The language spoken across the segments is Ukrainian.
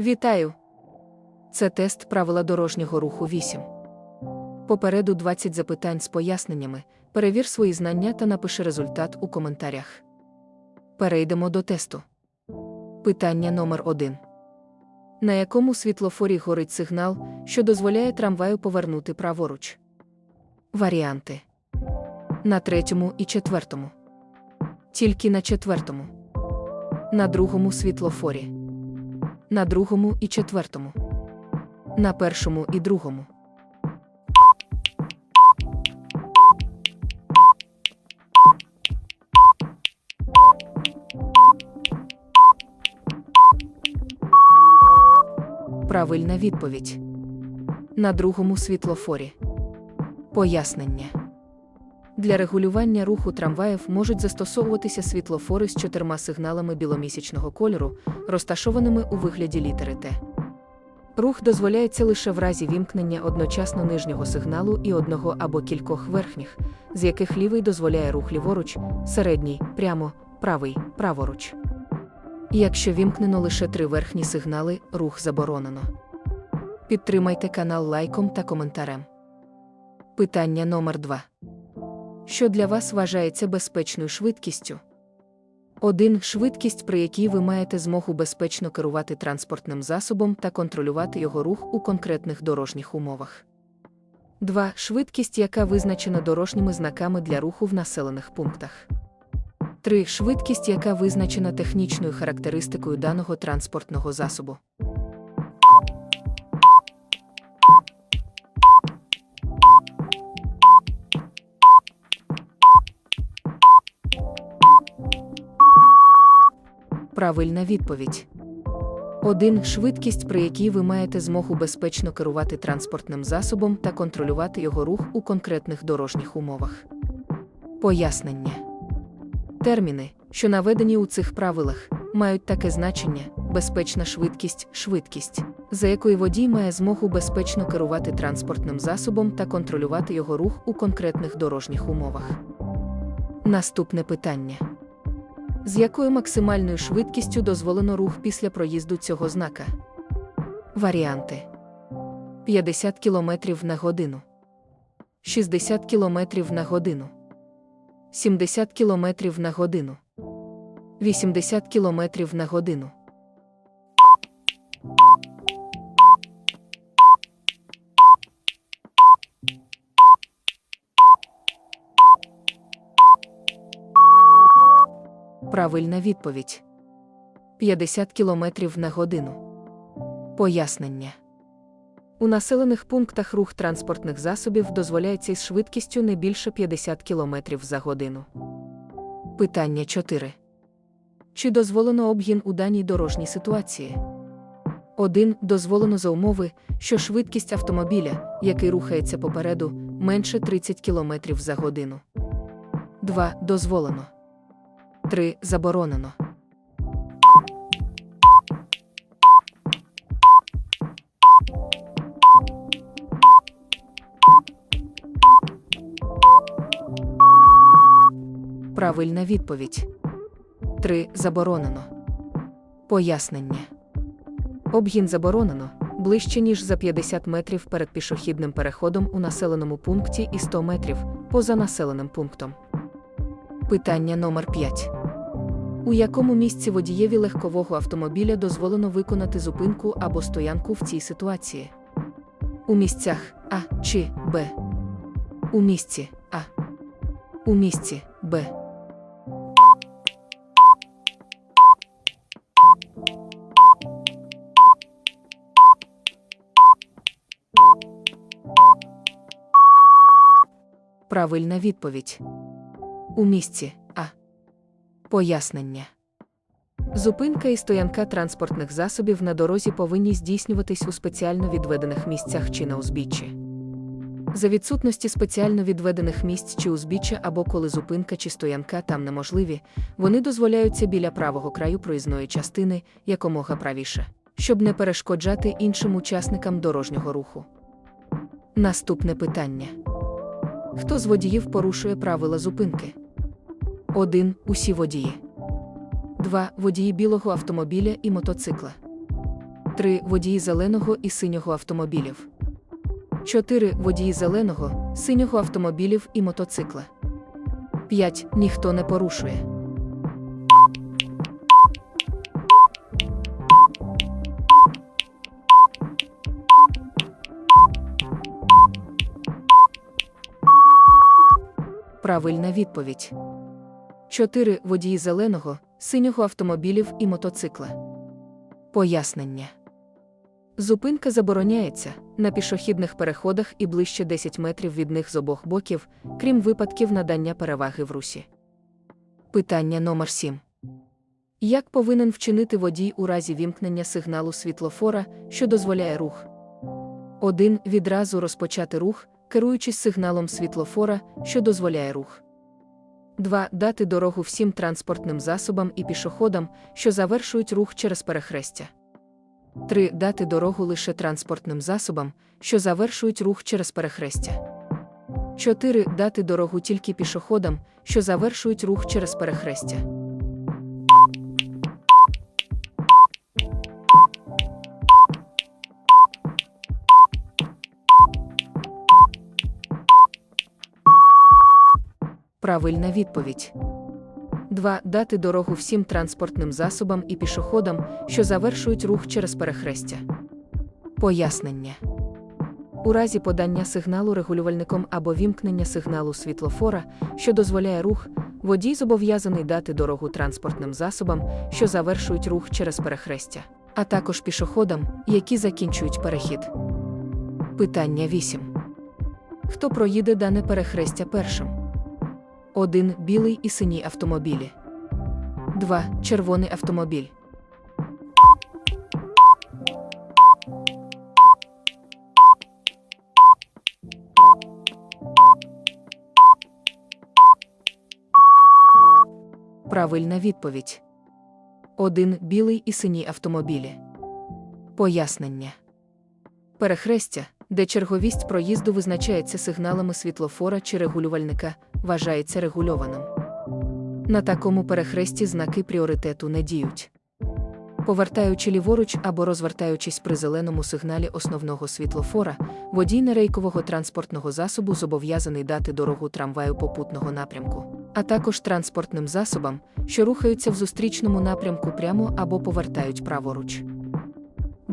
Вітаю! Це тест правила дорожнього руху 8. Попереду 20 запитань з поясненнями. Перевір свої знання та напиши результат у коментарях. Перейдемо до тесту. Питання номер 1. На якому світлофорі горить сигнал, що дозволяє трамваю повернути праворуч? Варіанти. На третьому і четвертому. Тільки на четвертому. На другому світлофорі. На другому і четвертому. На першому і другому. Правильна відповідь. На другому світлофорі. Пояснення. Для регулювання руху трамваїв можуть застосовуватися світлофори з чотирма сигналами біломісячного кольору, розташованими у вигляді літери Т. Рух дозволяється лише в разі вімкнення одночасно нижнього сигналу і одного або кількох верхніх, з яких лівий дозволяє рух ліворуч, середній, прямо, правий, праворуч. Якщо вімкнено лише три верхні сигнали, рух заборонено. Підтримайте канал лайком та коментарем. Питання номер 2. Що для вас вважається безпечною швидкістю? 1. Швидкість, при якій ви маєте змогу безпечно керувати транспортним засобом та контролювати його рух у конкретних дорожніх умовах. 2. Швидкість, яка визначена дорожніми знаками для руху в населених пунктах. 3. Швидкість, яка визначена технічною характеристикою даного транспортного засобу. Правильна відповідь. 1. Швидкість, при якій ви маєте змогу безпечно керувати транспортним засобом та контролювати його рух у конкретних дорожніх умовах. Пояснення. Терміни, що наведені у цих правилах, мають таке значення: безпечна швидкість, швидкість, за якою водій має змогу безпечно керувати транспортним засобом та контролювати його рух у конкретних дорожніх умовах. Наступне питання. З якою максимальною швидкістю дозволено рух після проїзду цього знака? Варіанти 50 км на годину, 60 км на годину, 70 км на годину, 80 км на годину. Правильна відповідь 50 км на годину. Пояснення. У населених пунктах рух транспортних засобів дозволяється із швидкістю не більше 50 км за годину. Питання 4. Чи дозволено обгін у даній дорожній ситуації? 1. Дозволено за умови, що швидкість автомобіля, який рухається попереду, менше 30 км за годину. 2. Дозволено. 3. Заборонено. Правильна відповідь. 3. Заборонено. Пояснення. Обгін заборонено ближче, ніж за 50 метрів перед пішохідним переходом у населеному пункті і 100 метрів поза населеним пунктом. Питання номер 5. У якому місці водієві легкового автомобіля дозволено виконати зупинку або стоянку в цій ситуації? У місцях А чи Б. У місці А. У місці Б. Правильна відповідь. У місці. Пояснення. Зупинка і стоянка транспортних засобів на дорозі повинні здійснюватись у спеціально відведених місцях чи на узбіччі. За відсутності спеціально відведених місць чи узбіччя або коли зупинка чи стоянка там неможливі, вони дозволяються біля правого краю проїзної частини якомога правіше, щоб не перешкоджати іншим учасникам дорожнього руху. Наступне питання. Хто з водіїв порушує правила зупинки? 1. Усі водії. 2. Водії білого автомобіля і мотоцикла. 3. Водії зеленого і синього автомобілів. 4. Водії зеленого, синього автомобілів і мотоцикла. 5. Ніхто не порушує. Правильна відповідь. 4. Водії зеленого, синього автомобілів і мотоцикла. Пояснення. Зупинка забороняється на пішохідних переходах і ближче 10 метрів від них з обох боків, крім випадків надання переваги в русі. Питання номер 7. Як повинен вчинити водій у разі вімкнення сигналу світлофора, що дозволяє рух? 1. Відразу розпочати рух, керуючись сигналом світлофора, що дозволяє рух. 2. Дати дорогу всім транспортним засобам і пішоходам, що завершують рух через перехрестя. 3. Дати дорогу лише транспортним засобам, що завершують рух через перехрестя. 4. Дати дорогу тільки пішоходам, що завершують рух через перехрестя. Правильна відповідь. 2. Дати дорогу всім транспортним засобам і пішоходам, що завершують рух через перехрестя. Пояснення. У разі подання сигналу регулювальником або вімкнення сигналу світлофора, що дозволяє рух, водій зобов'язаний дати дорогу транспортним засобам, що завершують рух через перехрестя, а також пішоходам, які закінчують перехід. Питання 8. Хто проїде дане перехрестя першим? 1. Білий і синій автомобілі. 2. Червоний автомобіль. Правильна відповідь. 1. Білий і синій автомобілі. Пояснення. Перехрестя, де черговість проїзду визначається сигналами світлофора чи регулювальника, вважається регульованим. На такому перехресті знаки пріоритету не діють. Повертаючи ліворуч або розвертаючись при зеленому сигналі основного світлофора, водій нерейкового транспортного засобу зобов'язаний дати дорогу трамваю попутного напрямку, а також транспортним засобам, що рухаються в зустрічному напрямку прямо або повертають праворуч.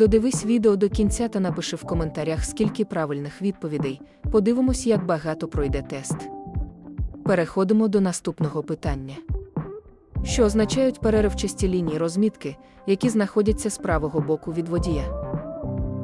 Додивись відео до кінця та напиши в коментарях, скільки правильних відповідей. Подивимось, як багато пройде тест. Переходимо до наступного питання. Що означають переривчасті лінії розмітки, які знаходяться з правого боку від водія?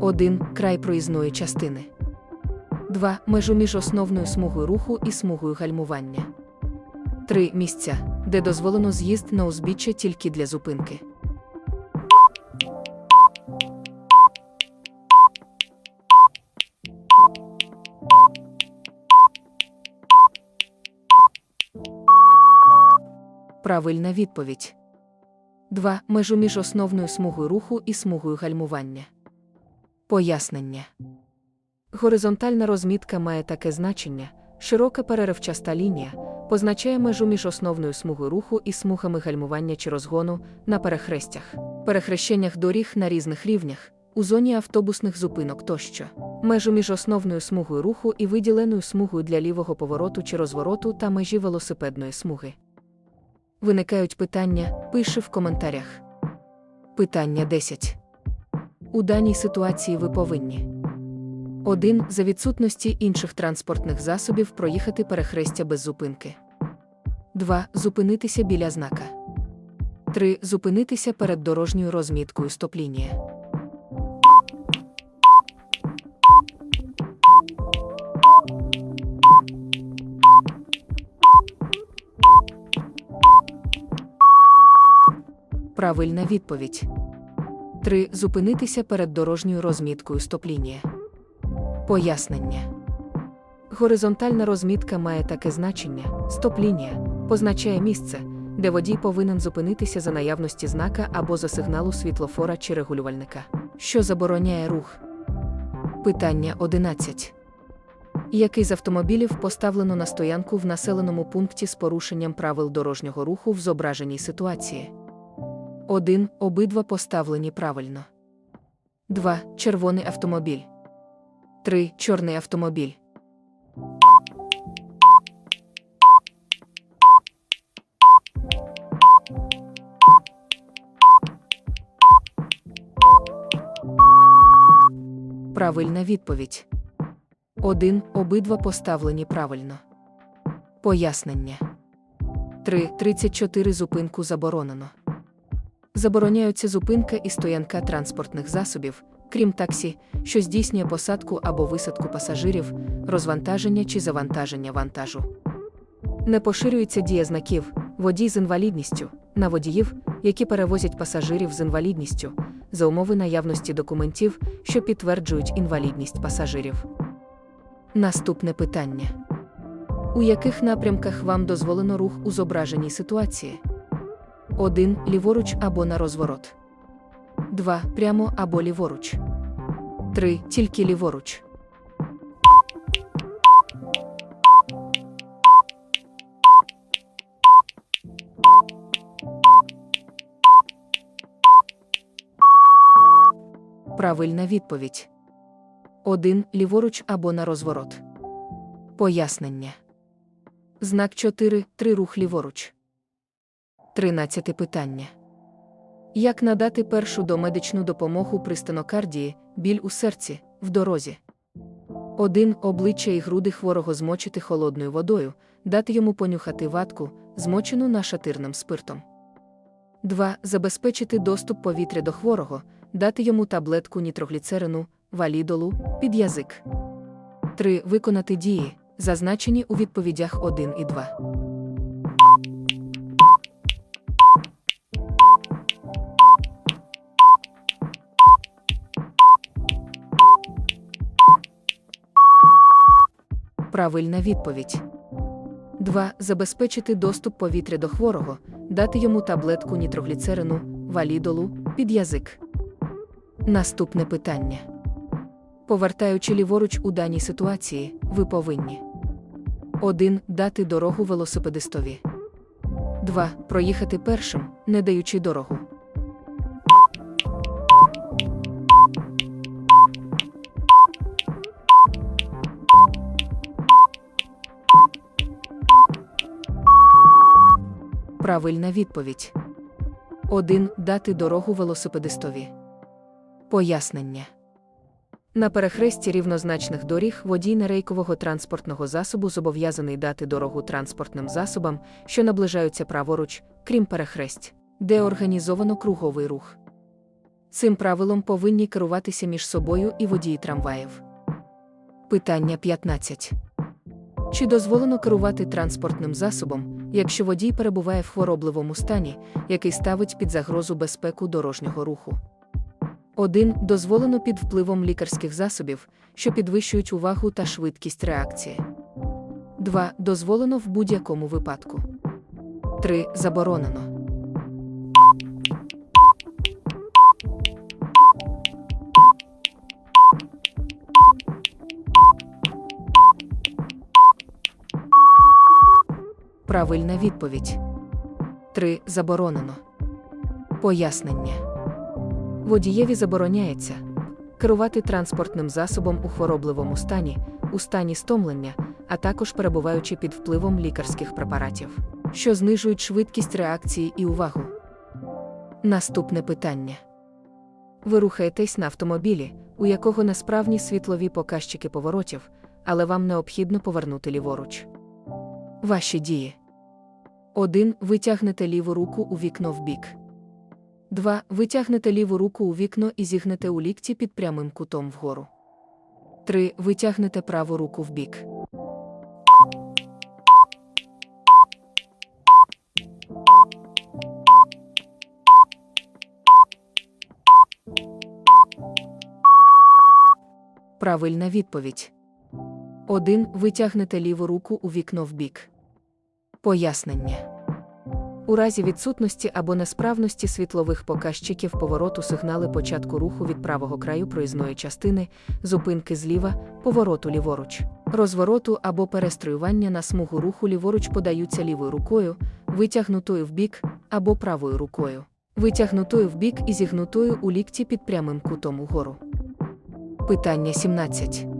1. Край проїзної частини. 2. Межу між основною смугою руху і смугою гальмування. 3. Місця, де дозволено з'їзд на узбіччя тільки для зупинки. Правильна відповідь. 2. Межу між основною смугою руху і смугою гальмування. Пояснення. Горизонтальна розмітка має таке значення: широка переривчаста лінія позначає межу між основною смугою руху і смугами гальмування чи розгону на перехрестях, перехрещеннях доріг на різних рівнях, у зоні автобусних зупинок тощо, межу між основною смугою руху і виділеною смугою для лівого повороту чи розвороту та межі велосипедної смуги. Виникають питання, пиши в коментарях. Питання 10. У даній ситуації ви повинні 1. За відсутності інших транспортних засобів проїхати перехрестя без зупинки. 2. Зупинитися біля знака. 3. Зупинитися перед дорожньою розміткою стоп-лінія. Правильна відповідь. 3. Зупинитися перед дорожньою розміткою стоп-лінія. Пояснення. Горизонтальна розмітка має таке значення: стоп-лінія позначає місце, де водій повинен зупинитися за наявності знака або за сигналу світлофора чи регулювальника, що забороняє рух. Питання 11. Який з автомобілів поставлено на стоянку в населеному пункті з порушенням правил дорожнього руху в зображеній ситуації? 1. Обидва поставлені правильно. 2. Червоний автомобіль. 3. Чорний автомобіль. Правильна відповідь. 1. Обидва поставлені правильно. Пояснення. 3. 34 зупинку заборонено. Забороняються зупинка і стоянка транспортних засобів, крім таксі, що здійснює посадку або висадку пасажирів, розвантаження чи завантаження вантажу. Не поширюється дія знаків водій з інвалідністю на водіїв, які перевозять пасажирів з інвалідністю, за умови наявності документів, що підтверджують інвалідність пасажирів. Наступне питання. У яких напрямках вам дозволено рух у зображеній ситуації? 1. Ліворуч або на розворот. 2. Прямо або ліворуч. 3. Тільки ліворуч. Правильна відповідь. 1. Ліворуч або на розворот. Пояснення. Знак 4. 3 рух ліворуч. 13 питання. Як надати першу домедичну допомогу при стенокардії, біль у серці, в дорозі? 1. Обличчя і груди хворого змочити холодною водою, дати йому понюхати ватку, змочену нашатирним спиртом. 2. Забезпечити доступ повітря до хворого, дати йому таблетку нітрогліцерину, валідолу, під язик. 3. Виконати дії, зазначені у відповідях 1 і 2. Правильна відповідь. 2. Забезпечити доступ повітря до хворого, дати йому таблетку нітрогліцерину, валідолу, під язик. Наступне питання. Повертаючи ліворуч у даній ситуації, ви повинні 1. Дати дорогу велосипедистові. 2. Проїхати першим, не даючи дорогу. Правильна відповідь. 1. Дати дорогу велосипедистові. Пояснення. На перехресті рівнозначних доріг водій нерейкового транспортного засобу зобов'язаний дати дорогу транспортним засобам, що наближаються праворуч, крім перехресть, де організовано круговий рух. Цим правилом повинні керуватися між собою і водії трамваїв. Питання 15. Чи дозволено керувати транспортним засобом, якщо водій перебуває в хворобливому стані, який ставить під загрозу безпеку дорожнього руху? 1. Дозволено під впливом лікарських засобів, що підвищують увагу та швидкість реакції. 2. Дозволено в будь-якому випадку. 3. Заборонено. Правильна відповідь. 3. Заборонено. Пояснення. Водієві забороняється керувати транспортним засобом у хворобливому стані, у стані стомлення, а також перебуваючи під впливом лікарських препаратів, що знижують швидкість реакції і увагу. Наступне питання. Ви рухаєтесь на автомобілі, у якого несправні світлові показчики поворотів, але вам необхідно повернути ліворуч. Ваші дії. 1. Витягнете ліву руку у вікно вбік. 2. Витягнете ліву руку у вікно і зігнете у лікті під прямим кутом вгору. 3. Витягнете праву руку вбік. Правильна відповідь. 1. Витягнете ліву руку у вікно вбік. Пояснення. У разі відсутності або несправності світлових показчиків повороту сигнали початку руху від правого краю проїзної частини, зупинки зліва, повороту ліворуч, розвороту або перестроювання на смугу руху ліворуч подаються лівою рукою, витягнутою вбік, або правою рукою. Витягнутою вбік і зігнутою у лікті під прямим кутом угору. Питання 17.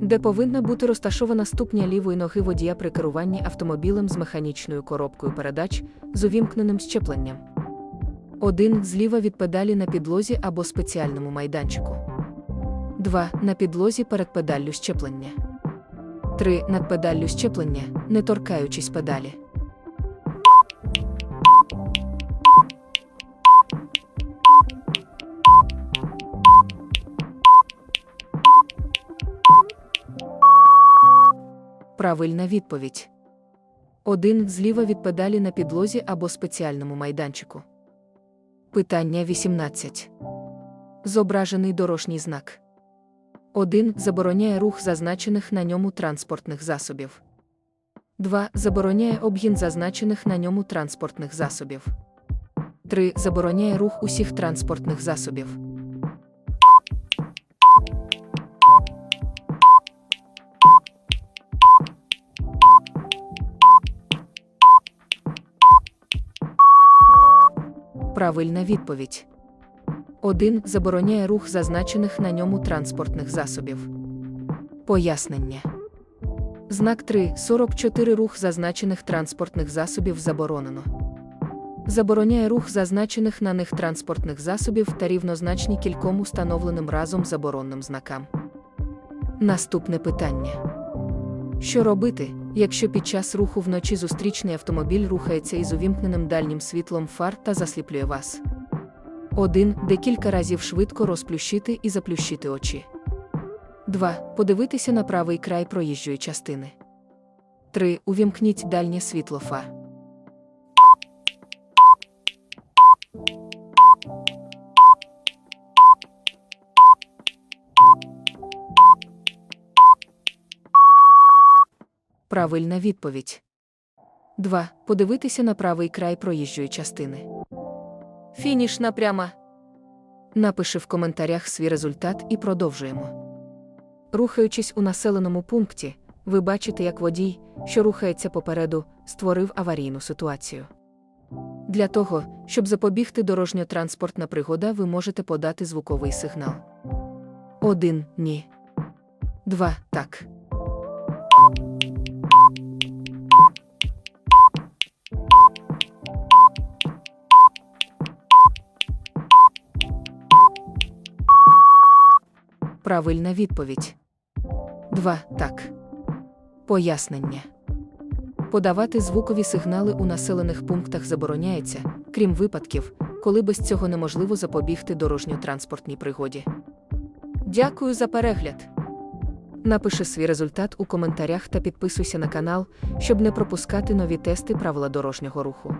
Де повинна бути розташована ступня лівої ноги водія при керуванні автомобілем з механічною коробкою передач з увімкненим щепленням? 1. Зліва від педалі на підлозі або спеціальному майданчику. 2. На підлозі перед педаллю щеплення. 3. Над педаллю щеплення, не торкаючись педалі. Правильна відповідь. 1. Зліва від педалі на підлозі або спеціальному майданчику. Питання 18. Зображений дорожній знак. 1. Забороняє рух зазначених на ньому транспортних засобів. 2. Забороняє обгін зазначених на ньому транспортних засобів. 3. Забороняє рух усіх транспортних засобів. Правильна відповідь. 1. Забороняє рух зазначених на ньому транспортних засобів. Пояснення. Знак 3. 44 рух зазначених транспортних засобів заборонено. Забороняє рух зазначених на них транспортних засобів та рівнозначні кільком установленим разом заборонним знакам. Наступне питання. Що робити, якщо під час руху вночі зустрічний автомобіль рухається із увімкненим дальнім світлом фар та засліплює вас? 1. Декілька разів швидко розплющити і заплющити очі. 2. Подивитися на правий край проїжджої частини. 3. Увімкніть дальнє світло фар. Правильна відповідь. 2. Подивитися на правий край проїжджої частини. Фінішна пряма. Напиши в коментарях свій результат і продовжуємо. Рухаючись у населеному пункті, ви бачите, як водій, що рухається попереду, створив аварійну ситуацію. Для того, щоб запобігти дорожньо-транспортна пригода, ви можете подати звуковий сигнал. 1. Ні. 2. Так. Правильна відповідь. 2. Так. Пояснення. Подавати звукові сигнали у населених пунктах забороняється, крім випадків, коли без цього неможливо запобігти дорожньо-транспортній пригоді. Дякую за перегляд. Напиши свій результат у коментарях та підписуйся на канал, щоб не пропускати нові тести правила дорожнього руху.